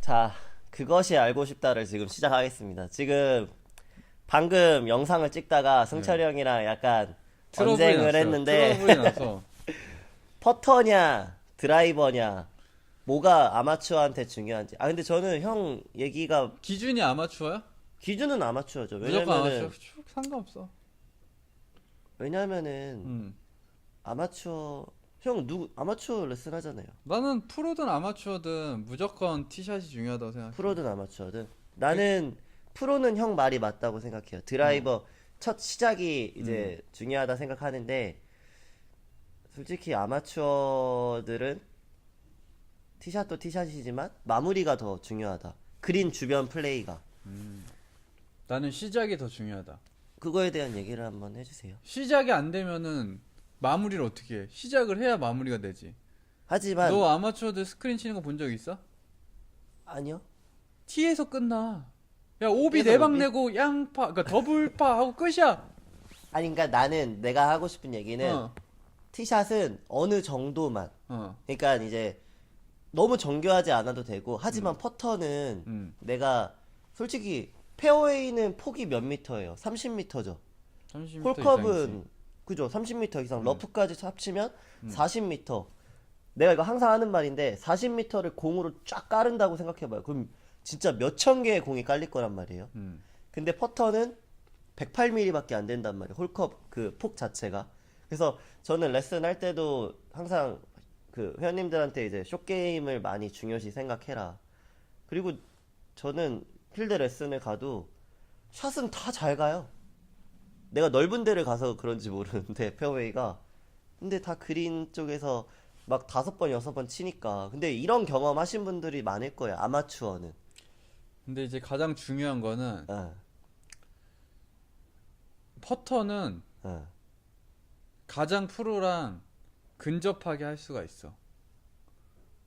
자, 그것이 알고 싶다를 지금 시작하겠습니다. 지금 방금 영상을 찍다가 승철이 형이랑 약간 전쟁을 났어요. 했는데 퍼터냐 드라이버냐 뭐가 아마추어한테 중요한지. 아 근데 저는 형 얘기가 기준이 아마추어야? 기준은 아마추어죠. 무조건 아마추어. 상관없어. 왜냐면은 음. 아마추어 형 누구 아마추어 레슨 하잖아요. 나는 프로든 아마추어든 무조건 티샷이 중요하다고 생각해. 프로든 아마추어든 나는 프로는 형 말이 맞다고 생각해요. 드라이버 첫 시작이 이제 중요하다 생각하는데 솔직히 아마추어들은 티샷도 티샷이지만 마무리가 더 중요하다. 그린 주변 플레이가 나는 시작이 더 중요하다. 그거에 대한 얘기를 한번 해주세요. 시작이 안 되면은 마무리를 어떻게 해? 시작을 해야 마무리가 되지. 하지만 너 아마추어들 스크린 치는 거 본 적 있어? 아니요. 티에서 끝나. 야 오비 오비? 내고 양파, 그러니까 더블파 하고 끝이야. 아니 그러니까 나는 내가 하고 싶은 얘기는 어, 티샷은 어느 정도만 어, 그러니까 이제 너무 정교하지 않아도 되고 하지만 퍼터는 음. 내가 솔직히 페어웨이는 폭이 몇 미터예요? 30미터죠. 30m 홀컵은 그죠? 30m 이상 음. 러프까지 합치면 40m. 내가 이거 항상 하는 말인데 40m를 공으로 쫙 깔은다고 생각해봐요. 그럼 진짜 몇 천 개의 공이 깔릴 거란 말이에요. 음. 근데 퍼터는 108mm밖에 안 된단 말이에요. 홀컵 그 폭 자체가. 그래서 저는 레슨 할 때도 항상 그 회원님들한테 이제 쇼 게임을 많이 중요시 생각해라. 그리고 저는 필드 레슨을 가도 샷은 다 잘 가요. 내가 넓은 데를 가서 그런지 모르는데 페어웨이가 근데 다 그린 쪽에서 막 다섯 번 여섯 번 치니까 근데 이런 경험 하신 분들이 많을 거예요 아마추어는 근데 이제 가장 중요한 거는 어, 퍼터는 어. 가장 프로랑 근접하게 할 수가 있어.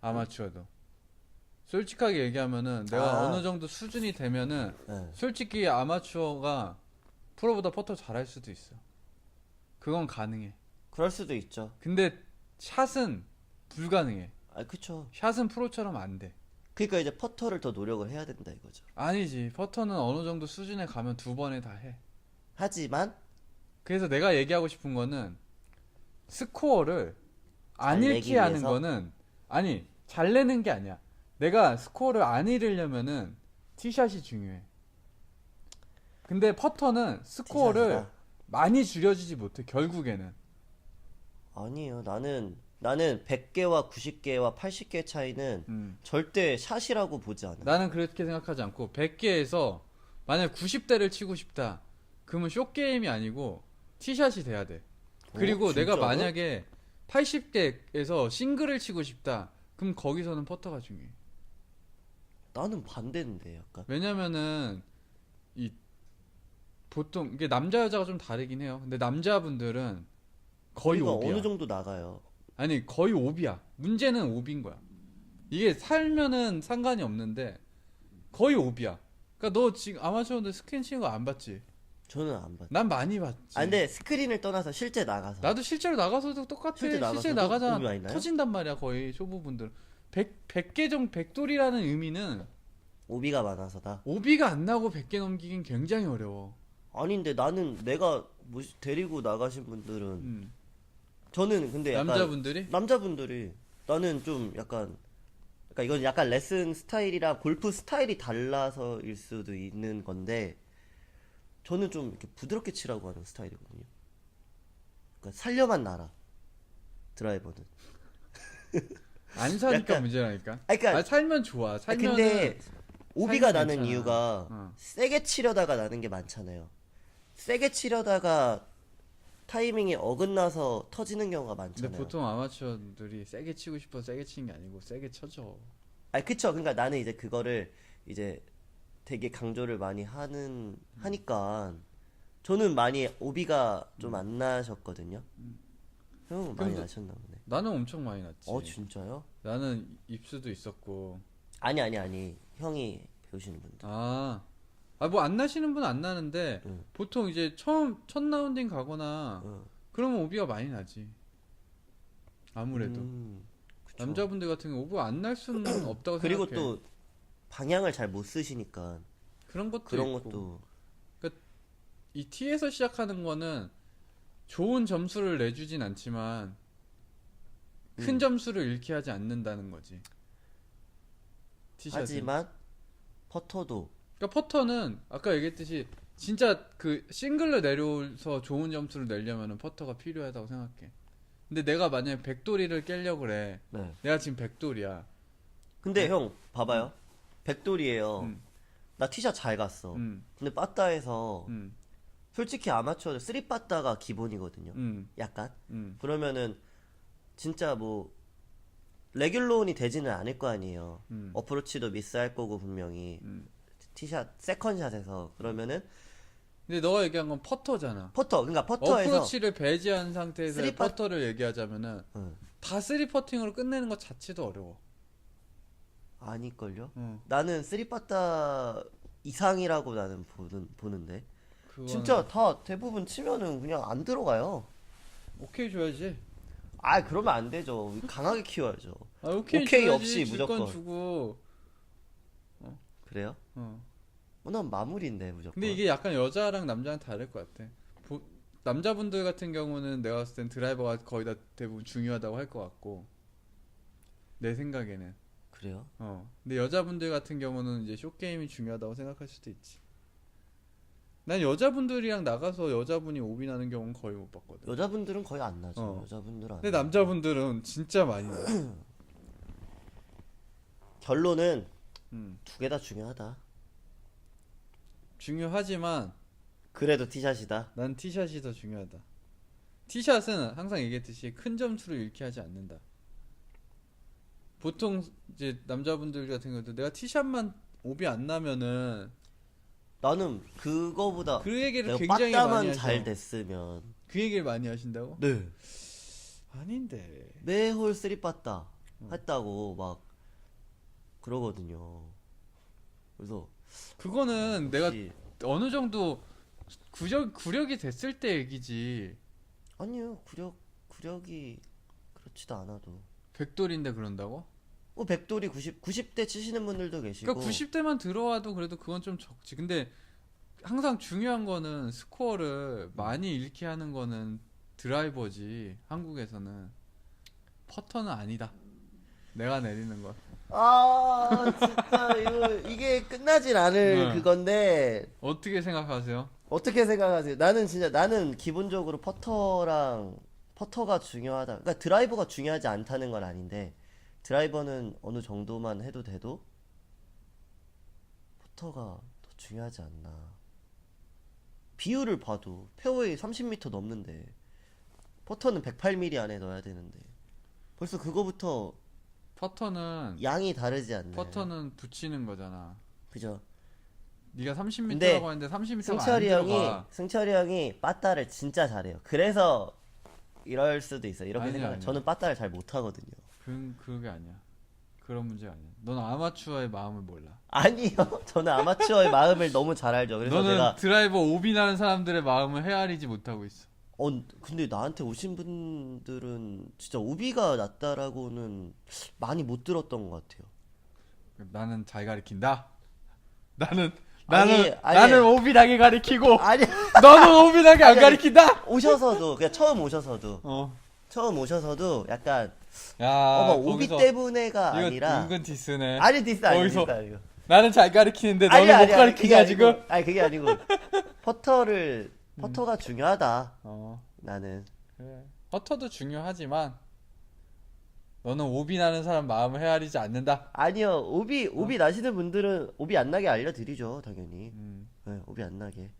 아마추어도. 솔직하게 얘기하면은 내가 아. 어느 정도 수준이 되면은 어. 솔직히 아마추어가 프로보다 퍼터 잘할 수도 있어. 그건 가능해. 그럴 수도 있죠 근데 샷은 불가능해. 아 그쵸 샷은 프로처럼 안 돼. 그러니까 이제 퍼터를 더 노력을 해야 된다 이거죠 아니지. 퍼터는 어느 정도 수준에 가면 두 번에 다 해. 하지만 그래서 내가 얘기하고 싶은 거는 스코어를 안 잘 내기 하는 위해서? 거는 아니 잘 내는 게 아니야. 내가 스코어를 안 잃으려면은 티샷이 중요해. 근데 퍼터는 스코어를 티샷이다. 많이 줄여주지 못해 결국에는. 아니에요 나는 나는 100개와 90개와 80개 차이는 음. 절대 샷이라고 보지 않아 나는 그렇게 생각하지 않고 100개에서 만약 90대를 치고 싶다. 그러면 쇼 게임이 아니고 티샷이 돼야 돼. 그리고 어, 내가? 만약에 80대에서 싱글을 치고 싶다. 그럼 거기서는 퍼터가 중요해. 나는 반대인데 약간 왜냐면은 이 보통 이게 남자 여자가 좀 다르긴 해요. 근데 남자분들은 거의 우리가 오비야. 어느 정도 나가요 아니 거의 오비야. 문제는 오비인 거야. 이게 살면은 상관이 없는데 거의 오비야. 그러니까 너 지금 아마추어인데 스크린 치는 거 안 봤지? 저는 안 봤. 난 많이 봤지. 아 근데 스크린을 떠나서 실제 나가서 나도 실제로 나가서도 똑같아. 실제 실제, 나가서도 나가잖아. 오비 많이 나요? 터진단 말이야 거의 초보분들. 100, 100개 정 100돌이라는 의미는 오비가 많아서다. 오비가 안 나고 100개 넘기긴 굉장히 어려워. 아닌데 나는 내가 뭐 데리고 나가신 분들은 음. 저는 근데 약간 남자분들이 남자분들이 나는 좀 약간 그러니까 이건 약간 레슨 스타일이랑 골프 스타일이 달라서일 수도 있는 건데 저는 좀 이렇게 부드럽게 치라고 하는 스타일이거든요. 그러니까 살려만 놔라 드라이버는. 안 사니까 약간- 문제라니까. 아, 그러니까 아, 살면 좋아. 아, 살면은 근데 오비가 살면 나는 괜찮아. 이유가 어. 세게 치려다가 나는 게 많잖아요. 세게 치려다가 타이밍이 어긋나서 터지는 경우가 근데 많잖아요. 보통 아마추어들이 세게 치고 싶어 세게 치는 게 아니고 세게 쳐줘. 아니 그쵸. 그러니까 나는 이제 그거를 이제 되게 강조를 많이 하는 하니까 저는 많이 오비가 좀 안 나셨거든요. 형은 많이 근데- 나셨나 보네. 나는 엄청 많이 났지. 어 진짜요? 나는 입수도 있었고. 아니 아니 아니 형이 배우시는 분들. 아. 아, 뭐 안 나시는 분은 안 나는데 응. 보통 이제 처음 첫 라운딩 가거나 어. 그러면 오비가 많이 나지. 아무래도 음, 그쵸. 남자분들 같은 경우 오브 안날 수는 없다고 그리고 생각해. 또 방향을 잘 못 쓰시니까 그런 것도 그런 있고. 것도 이 T에서 시작하는 거는 좋은 점수를 내주진 않지만 큰 음. 점수를 잃게 하지 않는다는 거지. 티샷은. 하지만 퍼터도 그러니까 퍼터는 아까 얘기했듯이 진짜 그 싱글로 내려서 좋은 점수를 내려면은 퍼터가 필요하다고 생각해. 근데 내가 만약에 백돌이를 깨려고 그래. 네. 내가 지금 백돌이야. 근데 형 봐봐요 백돌이에요 음. 나 티샷 잘 갔어 음. 근데 빠따에서 음. 솔직히 아마추어들 쓰리 빠따가 기본이거든요 음. 약간 음. 그러면은 진짜 뭐 레귤론이 되지는 않을 거 아니에요 음. 어프로치도 미스할 거고 분명히 음. 티샷 세컨샷에서 그러면은 근데 너가 얘기한 건 퍼터잖아. 퍼터 그러니까 퍼터에서 어프로치를 배제한 상태에서 쓰리 파- 퍼터를 얘기하자면은 응. 다 쓰리 퍼팅으로 끝내는 것 자체도 어려워. 아닐걸요? 어. 나는 쓰리 빠따 이상이라고 나는 보는 보는데 그거는 진짜 다 대부분 치면은 그냥 안 들어가요. 오케이 줘야지. 아 그러면 안 되죠. 강하게 키워야죠. 아, 오케이, 오케이 줘야지. 없이 줄 무조건. 주고. 그래요? 어. 어, 난 마무리인데 무조건. 근데 이게 약간 여자랑 남자랑 다를 것 같아. 보- 남자분들 같은 경우는 내가 봤을 땐 드라이버가 거의 다 대부분 중요하다고 할 것 같고. 내 생각에는. 그래요? 어. 근데 여자분들 같은 경우는 이제 쇼 게임이 중요하다고 생각할 수도 있지. 난 여자분들이랑 나가서 여자분이 오비 나는 경우는 거의 못 봤거든. 여자분들은 거의 안 나죠. 어. 여자분들은 안. 근데. 남자분들은 진짜 많이 나. 결론은 음. 두 개 다 중요하다. 중요하지만 그래도 티샷이다. 난 티샷이 더 중요하다. 티샷은 항상 얘기했듯이 큰 점수를 잃게 하지 않는다. 보통 이제 남자분들 같은 경우도 내가 티샷만 오비 안 나면은 나는 그거보다 그 얘기를 내가 굉장히 많이 빠따만 하죠. 잘 됐으면 그 얘기를 많이 하신다고? 네 아닌데. 매홀 쓰리 빠따 했다고 막 그러거든요. 그래서 그거는 내가 혹시- 어느 정도 구력 구력이 됐을 때 얘기지. 아니요 구력 구력이 그렇지도 않아도 백돌인데 그런다고? 뭐 백돌이 90 90대 치시는 분들도 계시고 그러니까 90대만 들어와도 그래도 그건 좀 적지. 근데 항상 중요한 거는 스코어를 많이 잃게 하는 거는 드라이버지. 한국에서는 퍼터는 아니다. 내가 내리는 건 아 진짜 이거 이게 끝나진 않을 네. 그건데 어떻게 생각하세요? 어떻게 생각하세요? 나는 진짜 나는 기본적으로 퍼터랑 퍼터가 중요하다. 그러니까 드라이버가 중요하지 않다는 건 아닌데 드라이버는 어느 정도만 해도 돼도 퍼터가 더 중요하지 않나. 비율을 봐도 페어웨이 30m 넘는데 퍼터는 108mm 안에 넣어야 되는데 벌써 그거부터 퍼터는 양이 다르지 않나요? 퍼터는 붙이는 거잖아. 그죠? 네가 30m라고 근데 하는데 30m가 안 승철이 형이 들어가. 승철이 형이 빠따를 진짜 잘해요. 그래서 이럴 수도 있어 요. 이렇게 아니야, 생각. 아니야. 저는 빠따를 잘 못하거든요. 그 그게 아니야. 그런 문제가 아니야. 넌 아마추어의 마음을 몰라. 아니요. 저는 아마추어의 마음을 너무 잘 알죠. 그래서 너는 제가 드라이버 오비 나는 사람들의 마음을 헤아리지 못하고 있어. 어 근데 나한테 오신 분들은 진짜 오비가 낫다라고는 많이 못 들었던 것 같아요. 나는 잘 가리킨다. 나는 아니, 나는 아니. 나는 오비 나게 가리키고 아니 너는 오비 나게 안 아니, 아니. 가리킨다. 오셔서도 그냥 처음 오셔서도 어. 처음 오셔서도 약간 야. 어머 오비 거기서 때문에가 이거 아니라 은근 디스네. 아니 디스 아니 디스 거기서 아니고 나는 잘 가리키는데 아니, 너는 아니, 못 아니, 가리키냐 지금? 아니 그게 아니고 퍼터를 음. 퍼터가 중요하다. 어. 나는 그래. 퍼터도 중요하지만 너는 오비 나는 사람 마음을 헤아리지 않는다. 아니요 오비 오비 나시는 분들은 오비 안 나게 알려드리죠 당연히. 음. 네, 오비 안 나게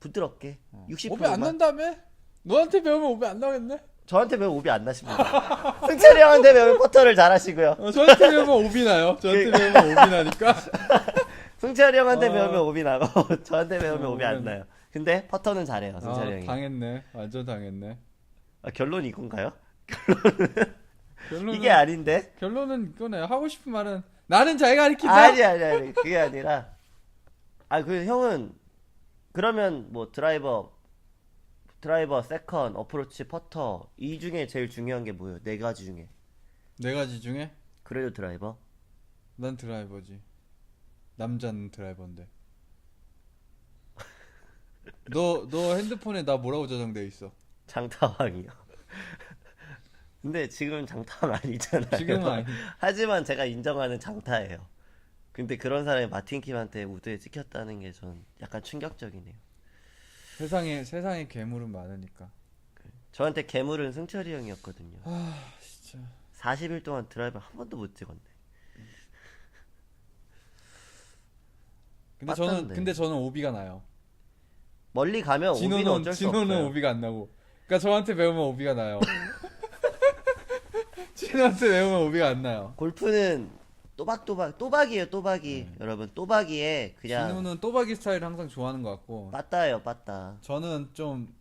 부드럽게 어. 60%만 오비 안 난다며? 너한테 배우면 오비 안 나겠네? 저한테 배우면 오비 안 나십니다. 승철이 형한테 배우면 퍼터를 잘하시고요. 어, 저한테 배우면 오비 나요. 저한테 배우면 오비 나니까. 승철이 형한테 어. 배우면 오비 나고 저한테 배우면 어, 오비 안 나요. 근데 퍼터는 잘해요 승철이 아, 형이. 당했네. 완전 당했네. 아, 결론이 이건가요? 결론은 이게 아닌데? 결론은 이거네. 하고 싶은 말은 나는 잘 가리킨다. 아니 아니 아니 그게 아니라 아 그 형은 그러면 뭐 드라이버 드라이버, 세컨, 어프로치, 퍼터 이 중에 제일 중요한 게 뭐예요? 네 가지 중에 네 가지 중에 그래도 드라이버? 난 드라이버지. 남자는 드라이버인데. 너 너 핸드폰에 나 뭐라고 저장돼 있어? 장타왕이요. 근데 지금 장타왕 아니잖아요. 지금은 아니. 하지만 제가 인정하는 장타예요. 근데 그런 사람이 마틴 킴한테 우드에 찍혔다는 게 전 약간 충격적이네요. 세상에 세상에 괴물은 많으니까. 저한테 괴물은 승철이 형이었거든요. 아 진짜. 40일 동안 드라이버 한 번도 못 찍었네. 근데 저는. 근데 저는 오비가 나요. 멀리 가면 오비는 진호는 어쩔 수 진호는 없어요. 오비가 안 나고. 그러니까 저한테 배우면 오비가 나요. 진호한테 배우면 오비가 안 나요. 골프는 또박또박 또박이에요 또박이 여러분 또박이에 그냥 네. 진호는 또박이 스타일을 항상 좋아하는 것 같고 빠따예요 빠따. 저는 좀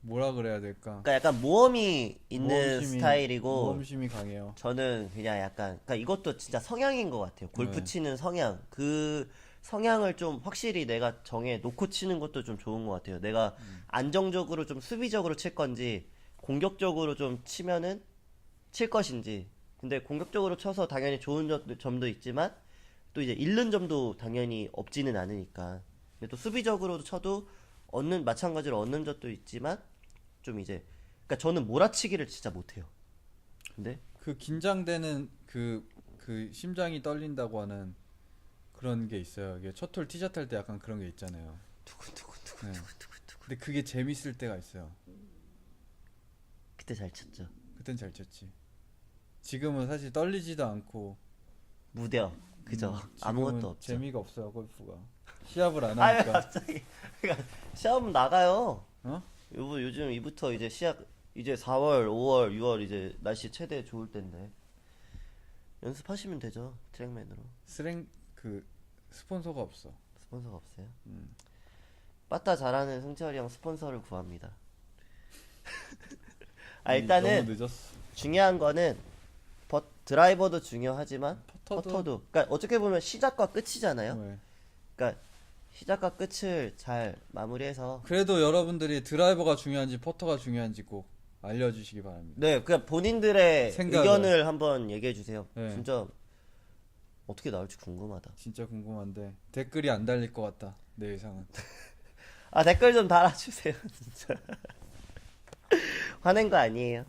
뭐라 그래야 될까? 그러니까 약간 모험이 있는 모험심이- 스타일이고 모험심이 강해요. 저는 그냥 약간 그러니까 이것도 진짜 성향인 것 같아요. 골프 네. 치는 성향 그 성향을 좀 확실히 내가 정해 놓고 치는 것도 좀 좋은 것 같아요. 내가 음. 안정적으로 좀 수비적으로 칠 건지 공격적으로 좀 치면은 칠 것인지. 근데 공격적으로 쳐서 당연히 좋은 점- 점도 있지만 또 이제 잃는 점도 당연히 없지는 않으니까. 근데 또 수비적으로 쳐도 얻는 마찬가지로 얻는 점도 있지만 좀 이제 그러니까 저는 몰아치기를 진짜 못해요. 근데 그 긴장되는 그, 그 심장이 떨린다고 하는 그런 게 있어요. 이게 첫홀 티샷 할 때 약간 그런 게 있잖아요. 두근두근두근 네. 두근두근두근 근데 그게 재밌을 때가 있어요. 그때 잘 쳤죠. 그땐 잘 쳤지. 지금은 사실 떨리지도 않고 무뎌 그죠. 음, 아무것도 없죠. 재미가 없어요 골프가. 시합을 안 아유 하니까. 갑자기 그러니까 시합 나가요. 어? 요 요즘 이부터 이제 시합 이제 4월, 5월, 6월 이제 날씨 최대 좋을 때인데 연습하시면 되죠 트랙맨으로 스랭 그 스폰서가 없어. 스폰서가 없어요. 음. 빠따 잘하는 승철이 형 스폰서를 구합니다. 아 음, 일단은 너무 늦었어. 중요한 거는 버, 드라이버도 중요하지만 퍼터도. 퍼터도 그러니까 어떻게 보면 시작과 끝이잖아요. 네. 그러니까 시작과 끝을 잘 마무리해서 그래도 여러분들이 드라이버가 중요한지 퍼터가 중요한지 꼭 알려주시기 바랍니다. 네, 그냥 본인들의 생각을. 의견을 한번 얘기해 주세요. 네. 진짜 어떻게 나올지 궁금하다. 진짜 궁금한데 댓글이 안 달릴 것 같다. 내 예상은. 아 댓글 좀 달아주세요, 진짜. 화낸 거 아니에요.